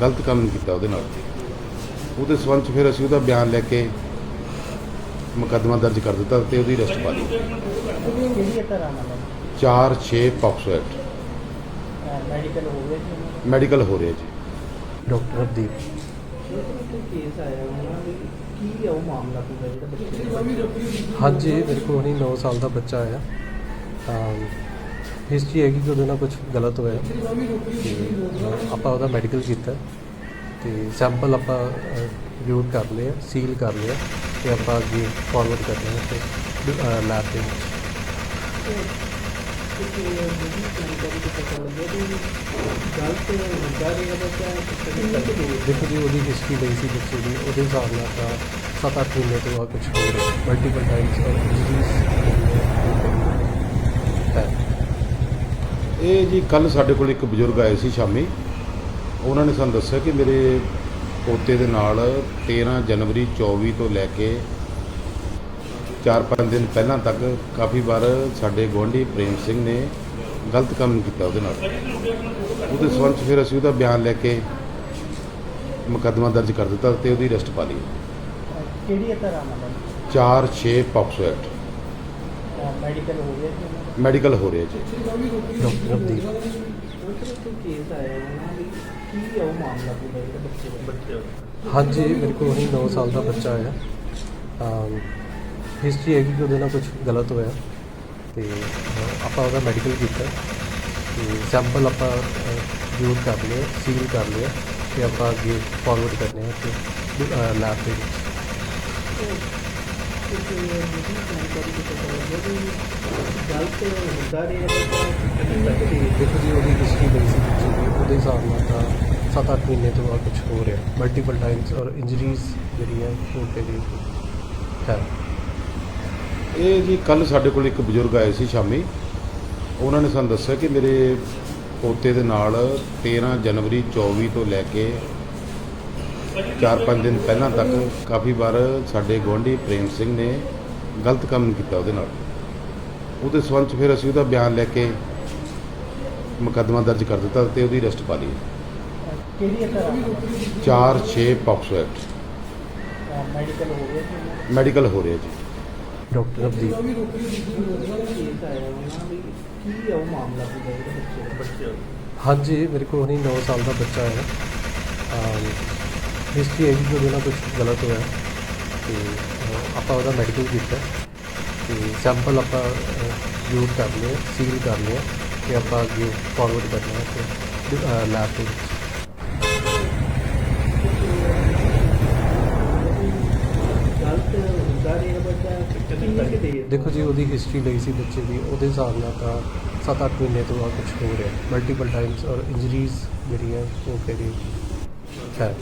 ਗਲਤ ਕੰਮ ਕੀਤਾ ਉਹਦੇ ਨਾਲ। ਉਹਦੇ ਸਬੰਧ 'ਚ ਫਿਰ ਅਸੀਂ ਉਹਦਾ ਬਿਆਨ ਲੈ ਕੇ ਮੁਕੱਦਮਾ ਦਰਜ ਕਰ ਦਿੱਤਾ ਤੇ ਉਹਦੀ ਅਰੈਸਟ ਪਾ ਲਈ। 4 6 ਪੌਕਸੋ ਐਕਟ ਮੈਡੀਕਲ ਹੋ ਗਿਆ ਜੀ ਮੈਡੀਕਲ ਹੋ ਰਿਹਾ ਜੀ। ਡਾਕਟਰ ਹਰਦੀਪ। ਕੇਸ ਆਇਆ ਉਹਨਾਂ ਦੇ ਕੀ ਹੈ ਉਹ ਮਾਮਲਾ ਪੂਰਾ ਜਿਹੜਾ ਬੱਚੇ ਹਾਂਜੀ, ਮੇਰੇ ਕੋਲ ਹੁਣੀ 9 ਸਾਲ ਦਾ ਬੱਚਾ ਆਇਆ। ਤਾਂ ਹਿਸਟਰੀ ਹੈਗੀ ਕਿ ਉਹਦੇ ਨਾਲ ਕੁਝ ਗਲਤ ਹੋਇਆ। ਆਪਾਂ ਉਹਦਾ ਮੈਡੀਕਲ ਕੀਤਾ ਤੇ ਸੈਂਪਲ ਆਪਾਂ ਰਿਊਟ ਕਰ ਲਿਆ ਸੀਲ ਕਰ ਲਿਆ ਤੇ ਆਪਾਂ ਅੱਗੇ ਫਾਰਵਰਡ ਕਰਨਾ ਹੈ ਤੇ ਲੈਬ ਦੇ ਵਿੱਚ। ਦੇਖੋ ਜੀ, ਉਹਦੀ ਹਿਸਟਰੀ ਲਈ ਸੀ ਬੱਚੇ ਦੀ, ਉਹਦੇ ਹਿਸਾਬ ਨਾਲ ਤਾਂ 7-8 ਮਹੀਨੇ ਤੋਂ ਆ ਕੁਝ ਹੋ। ਰਿਹਾ ਮਲਟੀਪਲ ਟਾਈਮਸ ਔਰ ਇੰਜਰੀਜ਼ ਇਹ ਜੀ ਕੱਲ ਸਾਡੇ ਕੋਲ ਇੱਕ ਬਜ਼ੁਰਗ ਆਏ ਸੀ ਸ਼ਾਮੀ। ਉਹਨਾਂ ਨੇ ਸਾਨੂੰ ਦੱਸਿਆ ਕਿ ਮੇਰੇ ਪੋਤੇ ਦੇ ਨਾਲ 13 ਜਨਵਰੀ 24 ਤੋਂ ਲੈ ਕੇ 4-5 ਦਿਨ ਪਹਿਲਾਂ ਤੱਕ ਕਾਫੀ ਵਾਰ ਸਾਡੇ ਗੁਆਂਢੀ ਪ੍ਰੇਮ ਸਿੰਘ ਨੇ ਗਲਤ ਕੰਮ ਕੀਤਾ ਉਹਦੇ ਨਾਲ। ਉਹਦੇ ਸਬੰਧ ਫਿਰ ਅਸੀਂ ਉਹਦਾ ਬਿਆਨ ਲੈ ਕੇ ਮੁਕੱਦਮਾ ਦਰਜ ਕਰ ਦਿੱਤਾ ਤੇ ਉਹਦੀ ਅਰੈਸਟ ਪਾ ਲਈ। ਕਿਹੜੀ ਤਰ੍ਹਾਂ ਨਾਲ 4 6 ਪੌਕਸੋ ਐਕਟ। ਮੈਡੀਕਲ ਹੋ ਗਿਆ ਜੀ ਮੈਡੀਕਲ ਹੋ ਰਿਹਾ ਜੀ। ਡਾਕਟਰ ਅਬਦੀਪ ਕੋਈ ਕੇਸ ਆਇਆ ਉਹਨਾਂ ਦੇ ਕੀ ਹੈ ਉਹ ਮਾਮਲਾ ਪੂਰਾ ਜਿਹੜਾ ਬੱਚੇ ਦਾ ਬੱਚੇ ਹਾਂਜੀ ਮੇਰੇ ਕੋਲ ਹੁਣੀ 9 ਸਾਲ ਦਾ ਬੱਚਾ ਆਇਆ। ਹਿਸਟਰੀ ਹੈਗੀ ਕਿ ਉਹਦੇ ਨਾਲ ਕੁਝ ਗਲਤ ਹੋਇਆ। ਤੇ ਅਹ, ਆਪਾਂ ਉਹਦਾ ਮੈਡੀਕਲ ਕੀਤਾ। ਤੇ ਸੈਂਪਲ ਆਪਾਂ ਰਿਊਟ ਕਰ ਲਿਆ ਸੀਲ ਕਰ ਲਿਆ ਤੇ ਆਪਾਂ ਅੱਗੇ ਫਾਰਵਰਡ ਕਰਨੇ ਹੈ ਤੇ ਲੈਬ ਦੇ ਵਿੱਚ। ਕਿ ਜਿਹੜੀ ਜਾਣਕਾਰੀ ਤੋਂ ਪਤਾ ਲੱਗਿਆ ਕਿ ਗਲਤ ਹੁੰਦਾ ਰਿਹਾ। ਦੇਰ ਦੇਖੋ ਜੀ ਉਹਦੀ ਹਿਸਟਰੀ ਬੱਚੇ ਦੀ। ਉਹਦੇ ਹਿਸਾਬ ਨਾਲ ਤਾਂ 7-8 ਮਹੀਨੇ ਤੋਂ ਆ ਕੁਝ ਹੋ ਰਿਹਾ। ਮਲਟੀਪਲ ਟਾਈਮਸ ਔਰ ਇੰਜਰੀਜ਼ ਜਿਹੜੀ ਹੈ ਉਹ ਦੀ ਹੈ। ਇਹ ਜੀ ਕੱਲ ਸਾਡੇ ਕੋਲ ਇੱਕ ਬਜ਼ੁਰਗ ਆਏ ਸੀ ਸ਼ਾਮੀ। ਉਹਨਾਂ ਨੇ ਸਾਨੂੰ ਦੱਸਿਆ ਕਿ ਮੇਰੇ ਪੋਤੇ ਦੇ ਨਾਲ 13 ਜਨਵਰੀ 24 ਤੋਂ ਲੈ ਕੇ 4-5 ਦਿਨ ਪਹਿਲਾਂ ਤੱਕ ਕਾਫੀ ਵਾਰ ਸਾਡੇ ਗੁਆਂਢੀ ਪ੍ਰੇਮ ਸਿੰਘ ਨੇ ਗਲਤ ਕੰਮ ਕੀਤਾ ਉਹਦੇ ਨਾਲ। ਉਹਦੇ ਸਬੰਧ ਫਿਰ ਅਸੀਂ ਉਹਦਾ ਬਿਆਨ ਲੈ ਕੇ ਮੁਕੱਦਮਾ ਦਰਜ ਕਰ ਦਿੱਤਾ ਤੇ ਉਹਦੀ ਅਰੈਸਟ ਪਾ ਲਈ। ਕਿਹੜੀ ਤਰ੍ਹਾਂ ਨਾਲ 4 6 ਪੌਕਸੋ ਐਕਟ ਮੈਡੀਕਲ ਹੋ ਗਿਆ ਜੀ? ਮੈਡੀਕਲ ਹੋ ਰਿਹਾ ਜੀ। ਡਾਕਟਰ ਅਬਦੀਪ ਕੇਸ ਆਇਆ ਉਹਨਾਂ ਦੇ ਕੀ ਹੈ ਉਹ ਮਾਮਲਾ ਪੂਰਾ ਬੱਚੇ ਹਾਂਜੀ ਮੇਰੇ ਕੋਲ ਹੁਣੀ 9 ਸਾਲ ਦਾ ਬੱਚਾ ਤਾਂ ਹਿਸਟਰੀ ਹੈਗੀ ਕਿ ਉਹਦੇ ਨਾਲ ਕੁਝ ਗਲਤ ਹੋਇਆ ਤੇ ਅਹ, ਆਪਾਂ ਉਹਦਾ ਮੈਡੀਕਲ ਕੀਤਾ ਤੇ ਸੈਂਪਲ ਆਪਾਂ ਰਿਊਟ ਕਰ ਲਿਆ ਸੀਲ ਕਰ ਲਿਆ ਤੇ ਆਪਾਂ ਅੱਗੇ ਫਾਰਵਰਡ ਕਰਨਾ ਹੈ ਤੇ ਲੈਬ ਦੇ ਵਿੱਚ ਗਲਤ ਹੁੰਦਾ ਰਿਹਾ ਬੱਚਾ ਕਿੰਨੀ ਕੁ ਦੇਰ ਦੇਖੋ ਜੀ, ਉਹਦੀ ਹਿਸਟਰੀ ਲਈ ਸੀ ਬੱਚੇ ਦੀ, ਉਹਦੇ ਹਿਸਾਬ ਨਾਲ ਤਾਂ 7-8 ਮਹੀਨੇ ਤੋਂ ਆ ਕੁਝ ਹੋ ਰਿਹਾ। ਮਲਟੀਪਲ ਟਾਈਮਸ ਔਰ ਇੰਜਰੀਜ਼ ਜਿਹੜੀਆਂ ਉਹ ਤੇ ਹੈ।